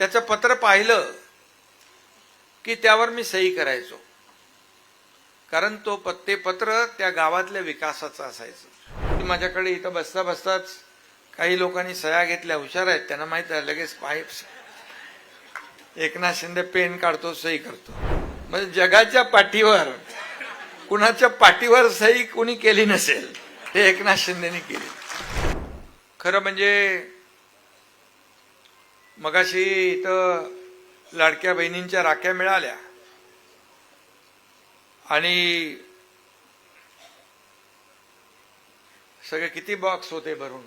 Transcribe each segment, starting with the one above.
त्याचं पत्र पाहिलं की त्यावर मी सही करायचो. कारण तो पत्ते ते पत्र त्या गावातल्या विकासाचं असायचं. की माझ्याकडे इथं बसता बसताच काही लोकांनी सह्या घेतल्या हुशार आहेत. त्यांना माहीत आहे लगेच पाईप्स एकनाथ शिंदे पेन काढतो सही करतो. म्हणजे जगाच्या पाठीवर कुणाच्या पाठीवर सही कुणी केली नसेल हे एकनाथ शिंदेनी केली. खरं म्हणजे मगाशी इथं लाडक्या बहिणींच्या राख्या मिळाल्या. आणि सगळे किती बॉक्स होते भरून?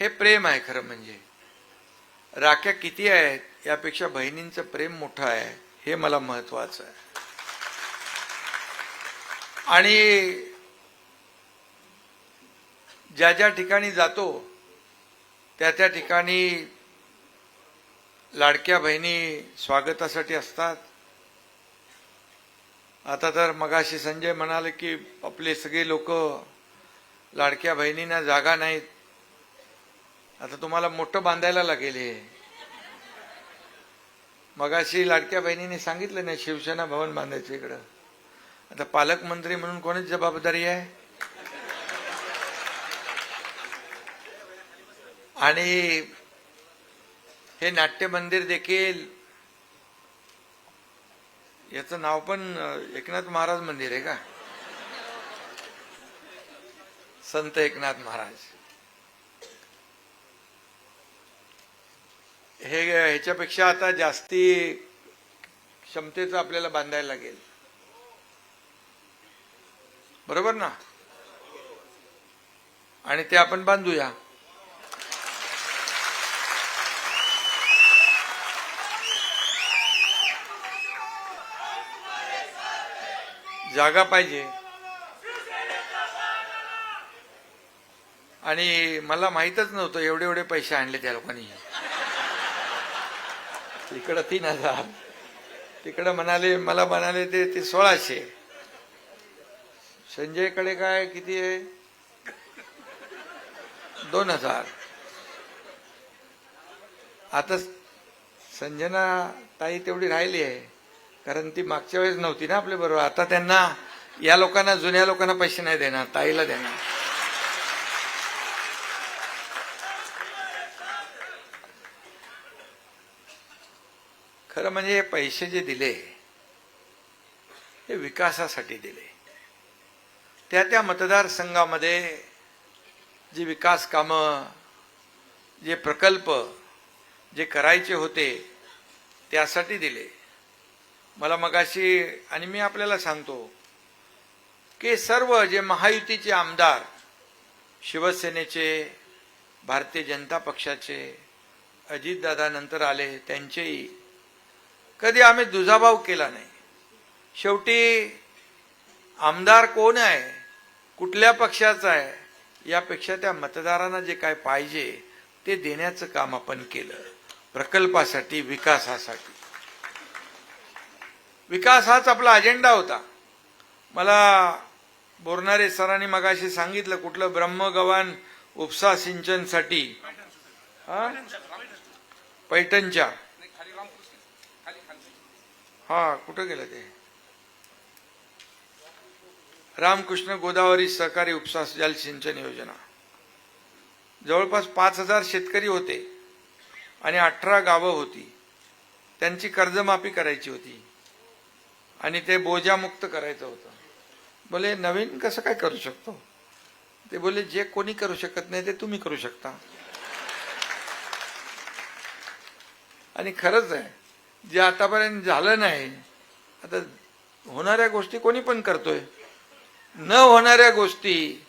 हे प्रेम आहे खरं म्हणजे. राख्या किती आहेत यापेक्षा बहिणींचं प्रेम मोठं आहे हे मला महत्वाचं आहे. आणि ज्या ज्या ठिकाणी जातो त्या त्या ठिकाणी लाडक्या बहिणी स्वागतासाठी असतात. आता तर मगाशी संजय म्हणाले की आपले सगळे लोक लाडक्या बहिणींना जागा नाहीत. आता तुम्हाला मोठं बांधायला लागेल हे. मगाशी लाडक्या बहिणीने सांगितलं नाही शिवसेना भवन बांधायचं इकडं. आता पालकमंत्री म्हणून कोणीच जबाबदारी आहे? आणि हे नाट्य मंदिर देखील याचं नाव पण एकनाथ महाराज मंदिर आहे का? संत एकनाथ महाराज. हे ह्याच्यापेक्षा आता जास्ती क्षमतेचं आपल्याला बांधायला लागेल. बरोबर ना? आणि ते आपण बांधूया. जागा पाहिजे. आणि मला माहीतच नव्हतं एवढे एवढे पैसे आणले त्या लोकांनी. इकडं तीन हजार. तिकडं म्हणाले मला म्हणाले ते ते सोळाशे. संजयकडे काय किती आहे? दोन हजार. आता संजना ताई तेवढी राहिली आहे. कारण ती मागच्या वेळेस नव्हती ना आपल्या बरोबर. आता त्यांना या लोकांना जुन्या लोकांना पैसे नाही देणार ताईला देणार. खरं म्हणजे हे पैसे जे दिले हे विकासासाठी दिले. त्या त्या मतदारसंघामध्ये जी विकास कामं जे प्रकल्प जे करायचे होते त्यासाठी दिले. मला मगाशी आणि मी आपल्याला सांगतो की सर्व जे महायुतीचे आमदार शिवसेनेचे भारतीय जनता पक्षाचे अजितदादा नंतर आले त्यांचेही कधी आम्ही दुजाभाव केला नाही. शेवटी आमदार कोण आहे कुठल्या पक्षाचा आहे यापेक्षा त्या मतदारांना जे काय पाहिजे ते देण्याचं काम आपण केलं प्रकल्पासाठी विकासासाठी. विकास हाच आपला अजेंडा होता. मला बोरणारे सरांनी मगाशी सांगितलं कुठलं ब्रह्मगवान उपसा सिंचनसाठी. पैठणच्या. हा कुठं गेलं ते? रामकृष्ण गोदावरी सहकारी उपसा जल सिंचन योजना. जवळपास पाच हजार शेतकरी होते आणि अठरा गावं होती. त्यांची कर्जमाफी करायची होती. आणि ते बोजामुक्त करायचं होतं. बोले नवीन कसं काय करू शकतो? ते बोले जे कोणी करू शकत नाही ते तुम्ही करू शकता. आणि खरंच आहे जे आतापर्यंत झालं नाही आता होणाऱ्या गोष्टी कोणी पण करतोय. न होणाऱ्या गोष्टी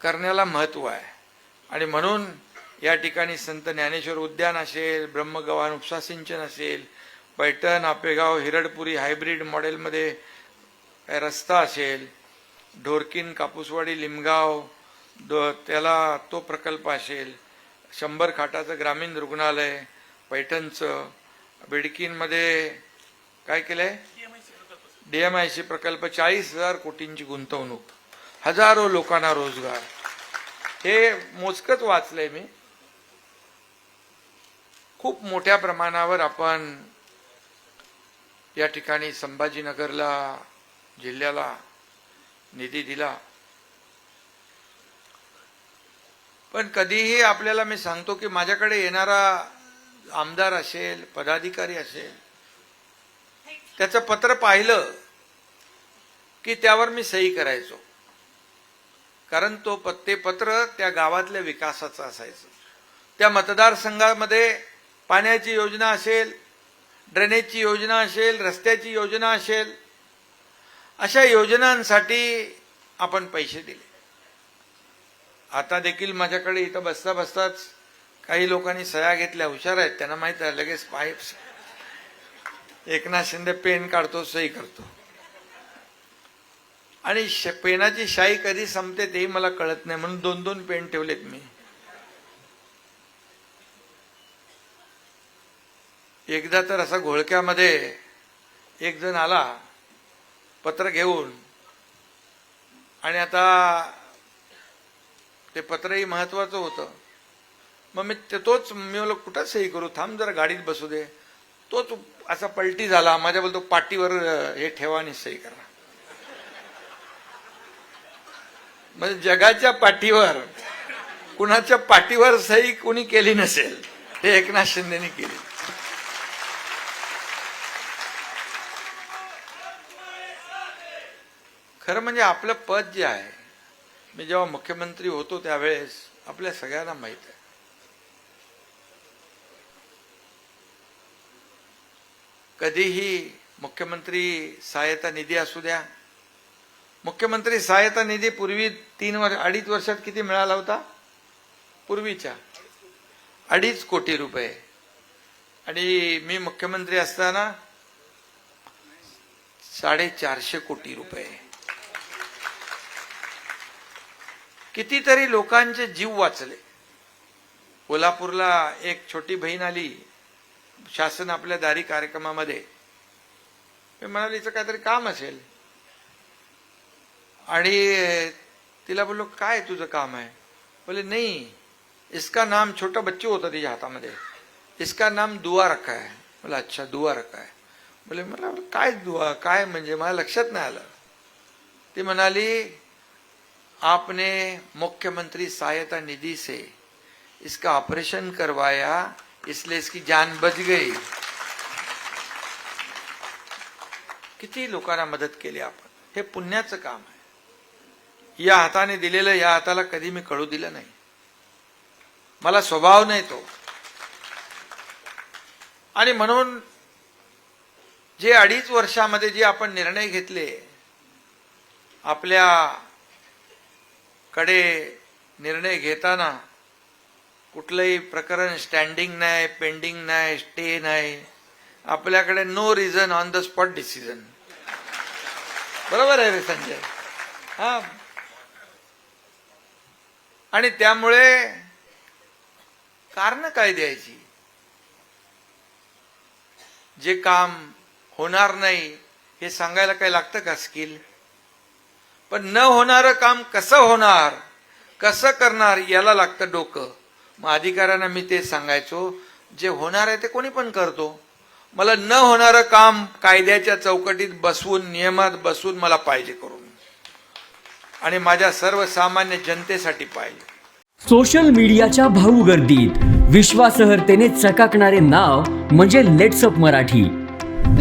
करण्याला महत्त्व आहे. आणि म्हणून या ठिकाणी संत ज्ञानेश्वर उद्यान असेल ब्रह्मगव्हाण उपसा सिंचन असेल पैठण आपेगाव हिरडपुरी हायब्रिड मॉडेलमध्ये रस्ता असेल ढोरकीन कापूसवाडी लिमगाव दो त्याला तो प्रकल्प असेल. शंभर खाटाचं ग्रामीण रुग्णालय पैठणचं. बिडकीनमध्ये काय केलंय? डीएमआयसी प्रकल्प. चाळीस हजार कोटींची गुंतवणूक. हजारो लोकांना रोजगार. हे मोजकच वाचलंय मी. खूप मोठ्या प्रमाणावर आपण या ठिकाणी संभाजीनगरला जिल्ह्याला निधी दिला. पण कधीही आपल्याला मी सांगतो की माझ्याकडे येणारा आमदार असेल पदाधिकारी असेल त्याचं पत्र पाहिलं की त्यावर मी सही करायचो. कारण तो प- ते पत्र त्या गावातल्या विकासाचं असायचं. त्या मतदारसंघामध्ये पाण्याची योजना असेल ड्रेनेजची योजना असेल रस्त्याची योजना असेल अशा योजनांसाठी आपण पैसे दिले. आता देखील माझ्याकडे इथं बसता बसताच काही लोकांनी सह्या घेतल्या हुशार आहेत त्यांना माहीत आहे लगेच पाईप एकनाथ शिंदे पेन काढतो सही करतो. आणि श- पेनाची शाई कधी संपते तेही मला कळत नाही म्हणून दोन दोन पेन ठेवलेत मी. एकदा तर असा घोळक्यामध्ये एक जण आला पत्र घेऊन. आणि आता ते पत्रही महत्वाचं होतं. मग मी ते तोच मी म्हणलं कुठं सही करू? थांब जरा गाडीत बसू दे. तोच असा पलटी झाला. माझ्या बोलतो पाठीवर हे ठेवा आणि सही करा. म्हणजे जगाच्या पाठीवर कुणाच्या पाठीवर सही कुणी केली नसेल हे एकनाथ शिंदेनी केली. खरं म्हणजे आपलं पद जे आहे मी जेव्हा मुख्यमंत्री होतो त्यावेळेस आपल्या सगळ्यांना माहीत आहे. कधीही मुख्यमंत्री सहायता निधी असू द्या. मुख्यमंत्री सहायता निधी पूर्वी तीन वर्ष अडीच वर्षात किती मिळाला होता? पूर्वीच्या. अडीच कोटी रुपये. आणि मी मुख्यमंत्री असताना साडेचारशे कोटी रुपये. कितीतरी लोकांचे जीव वाचले. कोल्हापूरला एक छोटी बहीण आली शासन आपल्या दारी कार्यक्रमामध्ये. मी हिचं काहीतरी काम असेल. आणि तिला बोललो काय तुझं काम आहे? बोले नहीं इसका नाम छोटा बच्चू होता तिच्या हातामध्ये. इसका नाम दुआ रखा है बोला अच्छा दुआ रखा है बोले मला काय दुआ काय म्हणजे मला लक्षात नाही आलं. ती म्हणाली आपने मुख्यमंत्री सहायता निधि से इसका ऑपरेशन करवाया इसलिए इसकी जान बच गई। किती लोकांना मदत केली आपण? हे पुण्याचं काम आहे. या हाताने दिलेलं या हाताला कधी मी कळू दिलं नाही. मला स्वभाव नाही तो. आणि म्हणून जे अडीच वर्षामध्ये जे आपण निर्णय घेतले आपल्या कडे निर्णय घेताना कुठलंही प्रकरण स्टँडिंग नाही पेंडिंग नाही स्टे नाही. आपल्याकडे no reason on the spot decision बरोबर आहे रे संजय? हा. आणि त्यामुळे कारण काय द्यायची? जे काम होणार नाही हे सांगायला काय लागतं का स्किल पण न होणारं काम कसं होणार? कसं करणार? याला लागतं डोकं. मग अधिकाऱ्यांना मी ते सांगायचो जे होणार आहे ते कोणी पण करतो. मला न होणारं काम कायद्याच्या चौकटीत बसवून नियमात बसवून मला पाहिजे करून. आणि माझ्या सर्वसामान्य जनतेसाठी पाहिजे. सोशल मीडियाच्या भाऊ गर्दीत विश्वासार्हतेने चकाकणारे नाव म्हणजे लेट्सअप मराठी.